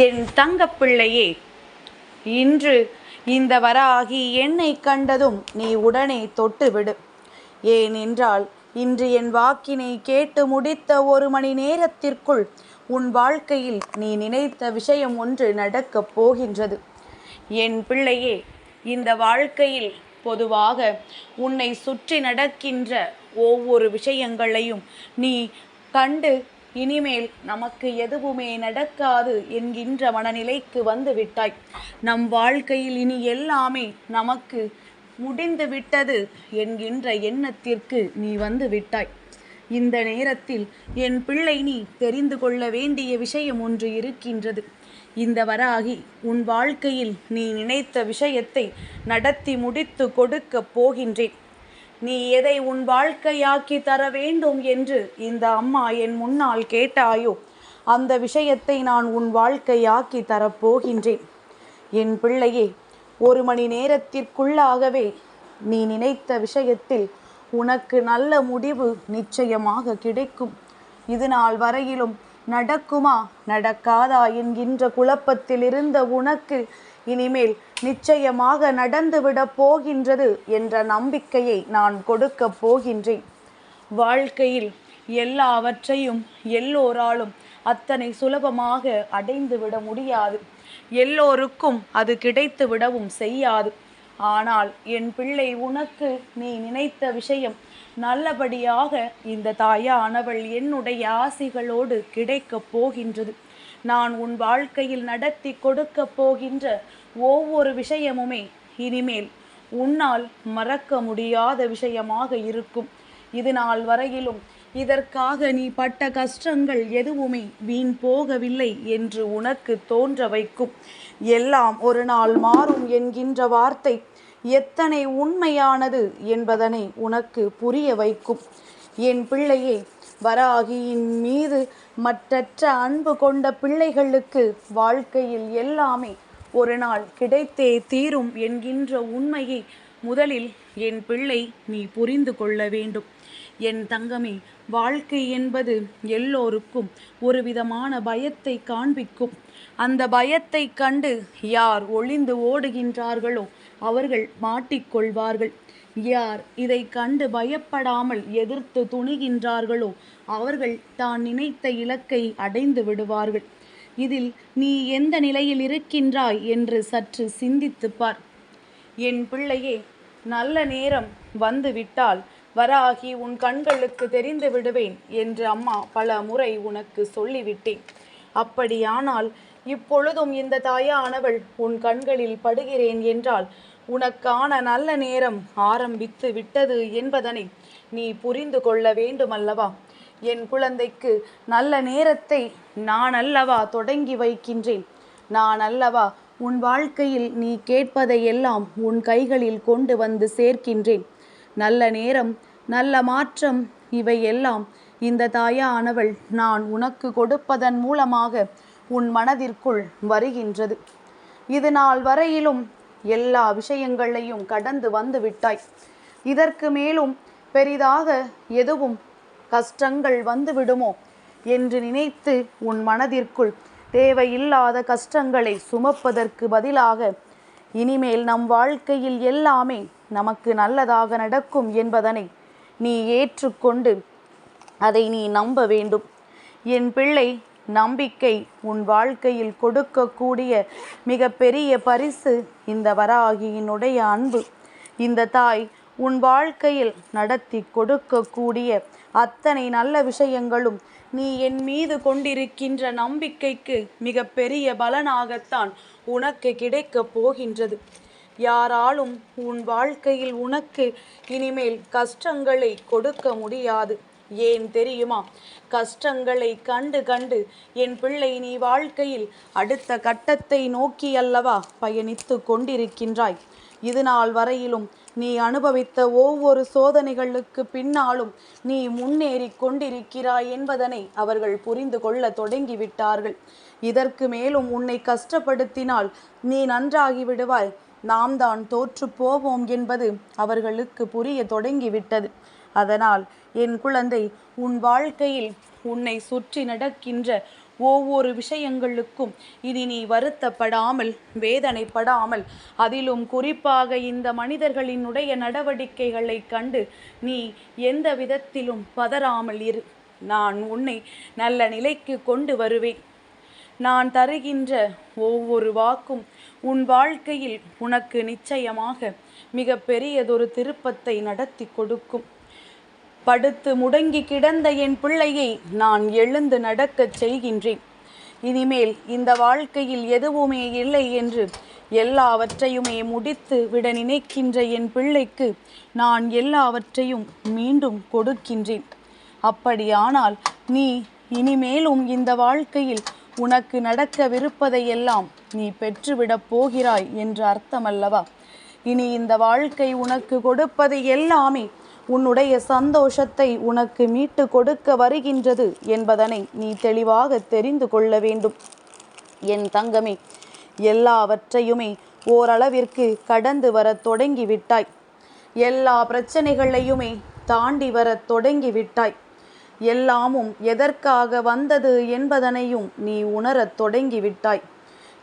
என் தங்கப்பிள்ளையே இன்று இந்த வராகி என்னை கண்டதும் நீ உடனே தொட்டுவிடு. ஏனென்றால் இன்று என் வாக்கினை கேட்டு முடித்த ஒரு மணி நேரத்திற்குள் உன் வாழ்க்கையில் நீ நினைத்த விஷயம் ஒன்று நடக்கப் போகின்றது. என் பிள்ளையே இந்த வாழ்க்கையில் பொதுவாக உன்னை சுற்றி நடக்கின்ற ஒவ்வொரு விஷயங்களையும் நீ கண்டு இனிமேல் நமக்கு எதுவுமே நடக்காது என்கின்ற மனநிலைக்கு வந்து விட்டாய். நம் வாழ்க்கையில் இனி எல்லாமே நமக்கு முடிந்து விட்டது என்கின்ற எண்ணத்திற்கு நீ வந்து விட்டாய். இந்த நேரத்தில் என் பிள்ளை நீ தெரிந்து கொள்ள வேண்டிய விஷயம் ஒன்று இருக்கின்றது. இந்த வராகி உன் வாழ்க்கையில் நீ நினைத்த விஷயத்தை நடத்தி முடித்து கொடுக்கப் போகின்றேன். நீ எதை உன் வாழ்க்கையாக்கி தர வேண்டும் என்று இந்த அம்மா என் முன்னால் கேட்டாயோ அந்த விஷயத்தை நான் உன் வாழ்க்கையாக்கி தரப்போகின்றேன் என் பிள்ளையே ஒரு மணி நேரத்திற்குள்ளாகவே நீ நினைத்த விஷயத்தில் உனக்கு நல்ல முடிவு நிச்சயமாக கிடைக்கும். இது நாள் வரையிலும் நடக்குமா? நடக்காதா? என்கின்ற குழப்பத்தில் இருந்த உனக்கு இனிமேல் நிச்சயமாக நடந்துவிடப் போகின்றது என்ற நம்பிக்கையை நான் கொடுக்கப் போகின்றேன். வாழ்க்கையில் எல்லாவற்றையும் எல்லோராலும் அத்தனை சுலபமாக அடைந்து விட முடியாது. எல்லோருக்கும் அது கிடைத்துவிடவும் செய்யாது. ஆனால் என் பிள்ளை உனக்கு நீ நினைத்த விஷயம் நல்லபடியாக இந்த தாயானவள் என்னுடைய ஆசிகளோடு கிடைக்கப் போகின்றது. நான் உன் வாழ்க்கையில் நடத்தி கொடுக்கப் போகின்ற ஒவ்வொரு விஷயமுமே இனிமேல் உன்னால் மறக்க முடியாத விஷயமாக இருக்கும். இது நாள் வரையிலும் இதற்காக நீ பட்ட கஷ்டங்கள் எதுவுமே வீண் போகவில்லை என்று உனக்கு தோன்ற வைக்கும். எல்லாம் ஒரு நாள் மாறும் என்கின்ற வார்த்தை எத்தனை உண்மையானது என்பதனை உனக்கு புரிய வைக்கும். என் பிள்ளையே வராகியின் மீது மற்றற்ற அன்பு கொண்ட பிள்ளைகளுக்கு வாழ்க்கையில் எல்லாமே ஒரு நாள் கிடைத்தே தீரும் என்கின்ற உண்மையை முதலில் என் பிள்ளை நீ புரிந்து கொள்ள வேண்டும். என் தங்கமே வாழ்க்கை என்பது எல்லோருக்கும் ஒரு விதமான பயத்தை காண்பிக்கும். அந்த பயத்தை கண்டு யார் ஒளிந்து ஓடுகின்றார்களோ அவர்கள் மாட்டிக்கொள்வார்கள். யார் இதை கண்டு பயப்படாமல் எதிர்த்து துணிகின்றார்களோ அவர்கள் தான் நினைத்த இலக்கை அடைந்து விடுவார்கள். இதில் நீ எந்த நிலையில் இருக்கின்றாய் என்று சற்று சிந்தித்துப் பார். என் பிள்ளையே நல்ல நேரம் வந்து விட்டால் வராகி உன் கண்களுக்கு தெரிந்து விடுவேன் என்று அம்மா பல முறை உனக்கு சொல்லிவிட்டேன். அப்படியானால் இப்பொழுதும் இந்த தாயானவள் உன் கண்களில் படுகிறேன் என்றால் உனக்கான நல்ல நேரம் ஆரம்பித்து விட்டது என்பதனை நீ புரிந்து கொள்ள வேண்டுமல்லவா? என் குழந்தைக்கு நல்ல நேரத்தை நான் அல்லவா தொடங்கி வைக்கின்றேன். நான் அல்லவா உன் வாழ்க்கையில் நீ கேட்பதையெல்லாம் உன் கைகளில் கொண்டு வந்து சேர்க்கின்றேன். நல்ல நேரம் நல்ல மாற்றம் இவையெல்லாம் இந்த தாயானவள் நான் உனக்கு கொடுப்பதன் மூலமாக உன் மனதிற்குள் வருகின்றது. இது நாள் வரையிலும் எல்லா விஷயங்களையும் கடந்து வந்து விட்டாய். இதற்கு மேலும் பெரிதாக எதுவும் கஷ்டங்கள் வந்து விடுமோ என்று நினைத்து உன் மனதிற்குள் தேவையில்லாத கஷ்டங்களை சுமப்பதற்கு பதிலாக இனிமேல் நம் வாழ்க்கையில் எல்லாமே நமக்கு நல்லதாக நடக்கும் என்பதனை நீ ஏற்றுக்கொண்டு அதை நீ நம்ப வேண்டும். என் பிள்ளை நம்பிக்கை உன் வாழ்க்கையில் கொடுக்கக்கூடிய மிக பெரிய பரிசு இந்த வராகியினுடைய அன்பு. இந்த தாய் உன் வாழ்க்கையில் நடத்தி கொடுக்கக்கூடிய அத்தனை நல்ல விஷயங்களும் நீ என் மீது கொண்டிருக்கின்ற நம்பிக்கைக்கு மிக பெரிய பலனாகத்தான் உனக்கு கிடைக்கப் போகின்றது. யாராலும் உன் வாழ்க்கையில் உனக்கு இனிமேல் கஷ்டங்களை கொடுக்க முடியாது. ஏன் தெரியுமா? கஷ்டங்களை கண்டு கண்டு என் பிள்ளை நீ வாழ்க்கையில் அடுத்த கட்டத்தை நோக்கி அல்லவா பயணித்து கொண்டிருக்கின்றாய்? இது நாள் வரையிலும் நீ அனுபவித்த ஒவ்வொரு சோதனைகளுக்கு பின்னாலும் நீ முன்னேறி கொண்டிருக்கிறாய் என்பதனை அவர்கள் புரிந்து கொள்ள தொடங்கிவிட்டார்கள். இதற்கு மேலும் உன்னை கஷ்டப்படுத்தினால் நீ நன்றாகி விடுவாய். நாம் தான் தோற்று போவோம் என்பது அவர்களுக்கு புரிய தொடங்கிவிட்டது. அதனால் என் குழந்தை உன் வாழ்க்கையில் உன்னை சுற்றி நடக்கின்ற ஒவ்வொரு விஷயங்களுக்கும் இனி நீ வருத்தப்படாமல் வேதனைப்படாமல் அதிலும் குறிப்பாக இந்த மனிதர்களினுடைய நடவடிக்கைகளை கண்டு நீ எந்த விதத்திலும் பதறாமல் இரு. நான் உன்னை நல்ல நிலைக்கு கொண்டு வருவேன். நான் தருகின்ற ஒவ்வொரு வாக்கும் உன் வாழ்க்கையில் உனக்கு நிச்சயமாக மிக பெரியதொரு திருப்பத்தை நடத்தி கொடுக்கும். படுத்து முடங்கி கிடந்த என் பிள்ளையை நான் எழுந்து நடக்கச் செய்கின்றேன். இனிமேல் இந்த வாழ்க்கையில் எதுவுமே இல்லை என்று எல்லாவற்றையுமே முடித்து விட நினைக்கின்ற என் பிள்ளைக்கு நான் எல்லாவற்றையும் மீண்டும் கொடுக்கின்றேன். அப்படியானால் நீ இனிமேலும் இந்த வாழ்க்கையில் உனக்கு நடக்கவிருப்பதையெல்லாம் நீ பெற்றுவிடப் போகிறாய் என்று அர்த்தமல்லவா? இனி இந்த வாழ்க்கை உனக்கு கொடுப்பது எல்லாமே உன்னுடைய சந்தோஷத்தை உனக்கு மீட்டு கொடுக்க வருகின்றது என்பதனை நீ தெளிவாக தெரிந்து கொள்ள வேண்டும். என் தங்கமே எல்லாவற்றையுமே ஓரளவிற்கு கடந்து வரத் தொடங்கிவிட்டாய். எல்லா பிரச்சனைகளையுமே தாண்டி வரத் தொடங்கிவிட்டாய். எல்லாமும் எதற்காக வந்தது என்பதனையும் நீ உணரத் தொடங்கிவிட்டாய்.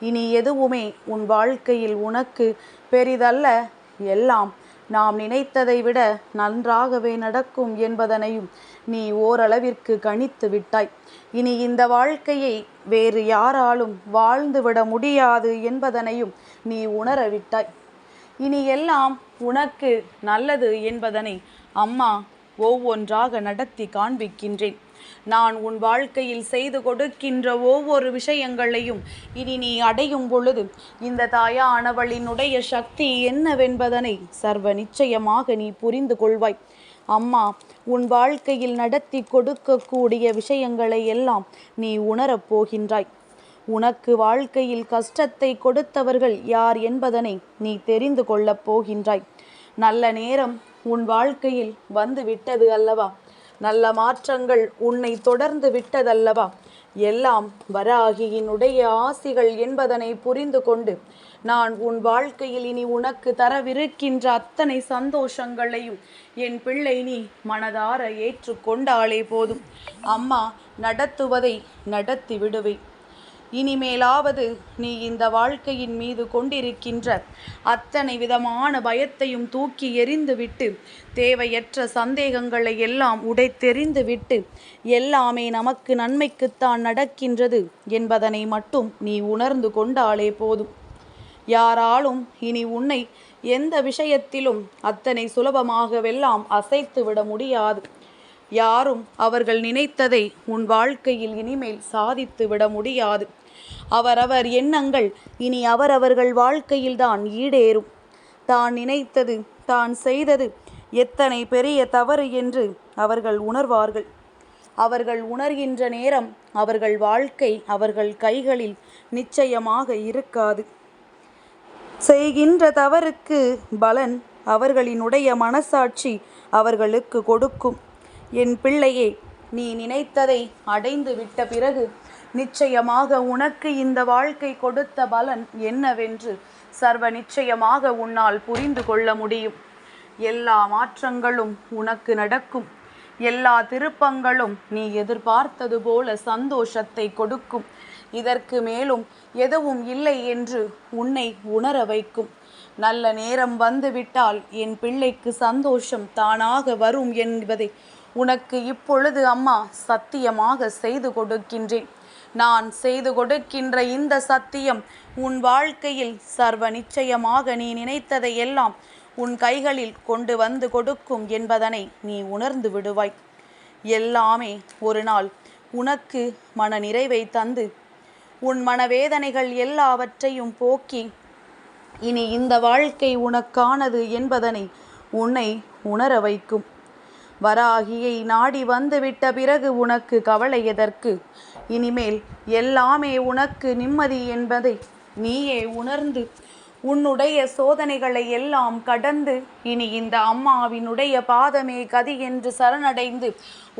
இனி எதுவுமே உன் வாழ்க்கையில் உனக்கு பெரிதல்ல. எல்லாம் நாம் நினைத்ததை விட நன்றாகவே நடக்கும் என்பதனையும் நீ ஓரளவிற்கு கணித்து விட்டாய். இனி இந்த வாழ்க்கையை வேறு யாராலும் வாழ்ந்துவிட முடியாது என்பதனையும் நீ உணரவிட்டாய் இனி எல்லாம் உனக்கு நல்லது என்பதனை அம்மா ஒவ்வொன்றாக நடத்தி காண்பிக்கின்றேன். நான் உன் வாழ்க்கையில் செய்து கொடுக்கின்ற ஒவ்வொரு விஷயங்களையும் இனி நீ அடையும் பொழுது இந்த தாயானவளினுடைய சக்தி என்னவென்பதனை சர்வ நிச்சயமாக நீ புரிந்து கொள்வாய். அம்மா உன் வாழ்க்கையில் நடத்தி கொடுக்கக்கூடிய விஷயங்களை எல்லாம் நீ உணரப் போகின்றாய். உனக்கு வாழ்க்கையில் கஷ்டத்தை கொடுத்தவர்கள் யார் என்பதனை நீ தெரிந்து கொள்ளப் போகின்றாய். நல்ல நேரம் உன் வாழ்க்கையில் வந்து விட்டது அல்லவா? நல்ல மாற்றங்கள் உன்னை தொடர்ந்து விட்டதல்லவா? எல்லாம் வராகியினுடைய ஆசிகள் என்பதனை புரிந்து கொண்டு நான் உன் வாழ்க்கையில் இனி உனக்கு தரவிருக்கின்ற அத்தனை சந்தோஷங்களையும் என் பிள்ளை நீ மனதார ஏற்றுக்கொண்டாலே போதும். அம்மா நடத்துவதை நடத்தி விடுவேன். இனிமேலாவது நீ இந்த வாழ்க்கையின் மீது கொண்டிருக்கின்ற அத்தனை விதமான பயத்தையும் தூக்கி எறிந்துவிட்டு தேவையற்ற சந்தேகங்களை எல்லாம் உடைத்தெறிந்து விட்டு எல்லாமே நமக்கு நன்மைக்குத்தான் நடக்கின்றது என்பதனை மட்டும் நீ உணர்ந்து கொண்டாலே போதும். யாராலும் இனி உன்னை எந்த விஷயத்திலும் அத்தனை சுலபமாகவெல்லாம் அசைத்து விட முடியாது. யாரும் அவர்கள் நினைத்ததை உன் வாழ்க்கையில் இனிமேல் சாதித்து விட முடியாது. அவரவர் எண்ணங்கள் இனி அவரவர்கள் வாழ்க்கையில்தான் ஈடேறும். தான் நினைத்தது தான் செய்தது எத்தனை பெரிய தவறு என்று அவர்கள் உணர்வார்கள். அவர்கள் உணர்கின்ற நேரம் அவர்கள் வாழ்க்கை அவர்கள் கைகளில் நிச்சயமாக இருக்காது. செய்கின்ற தவறுக்கு பலன் அவர்களினுடைய மனசாட்சி அவர்களுக்கு கொடுக்கும். என் பிள்ளையே நீ நினைத்ததை அடைந்து விட்ட பிறகு நிச்சயமாக உனக்கு இந்த வாழ்க்கை கொடுத்த பலன் என்னவென்று சர்வ நிச்சயமாக உன்னால் புரிந்து கொள்ள முடியும். எல்லா மாற்றங்களும் உனக்கு நடக்கும். எல்லா திருப்பங்களும் நீ எதிர்பார்த்தது போல சந்தோஷத்தை கொடுக்கும். இதற்கு மேலும் எதுவும் இல்லை என்று உன்னை உணர வைக்கும். நல்ல நேரம் வந்துவிட்டால் என் பிள்ளைக்கு சந்தோஷம் தானாக வரும் என்பதை உனக்கு இப்பொழுது அம்மா சத்தியமாக செய்து கொடுக்கின்றேன். நான் செய்து கொடுக்கின்ற இந்த சத்தியம் உன் வாழ்க்கையில் சர்வ நிச்சயமாக நீ நினைத்ததை எல்லாம் உன் கைகளில் கொண்டு வந்து கொடுக்கும் என்பதனை நீ உணர்ந்து விடுவாய். எல்லாமே ஒரு நாள் உனக்கு மன நிறைவை தந்து உன் மனவேதனைகள் எல்லாவற்றையும் போக்கி இனி இந்த வாழ்க்கை உனக்கானது என்பதனை உன்னை உணர வைக்கும். வராகியை நாடி வந்துவிட்ட பிறகு உனக்கு கவலை எதற்கு? இனிமேல் எல்லாமே உனக்கு நிம்மதி என்பதை நீயே உணர்ந்து உன்னுடைய சோதனைகளை எல்லாம் கடந்து இனி இந்த அம்மாவினுடைய பாதமே கதி என்று சரணடைந்து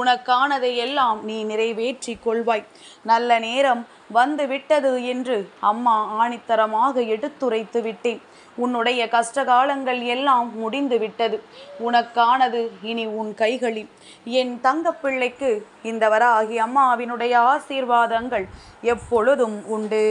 உனக்கானதை எல்லாம் நீ நிறைவேற்றி கொள்வாய். நல்ல நேரம் வந்து விட்டது என்று அம்மா ஆணித்தரமாக எடுத்துரைத்து விட்டேன். உன்னுடைய கஷ்டகாலங்கள் எல்லாம் முடிந்து விட்டது உனக்கானது இனி உன் கைகளில். என் தங்கப்பிள்ளைக்கு இந்த வராகி அம்மாவினுடைய ஆசீர்வாதங்கள் எப்பொழுதும் உண்டு.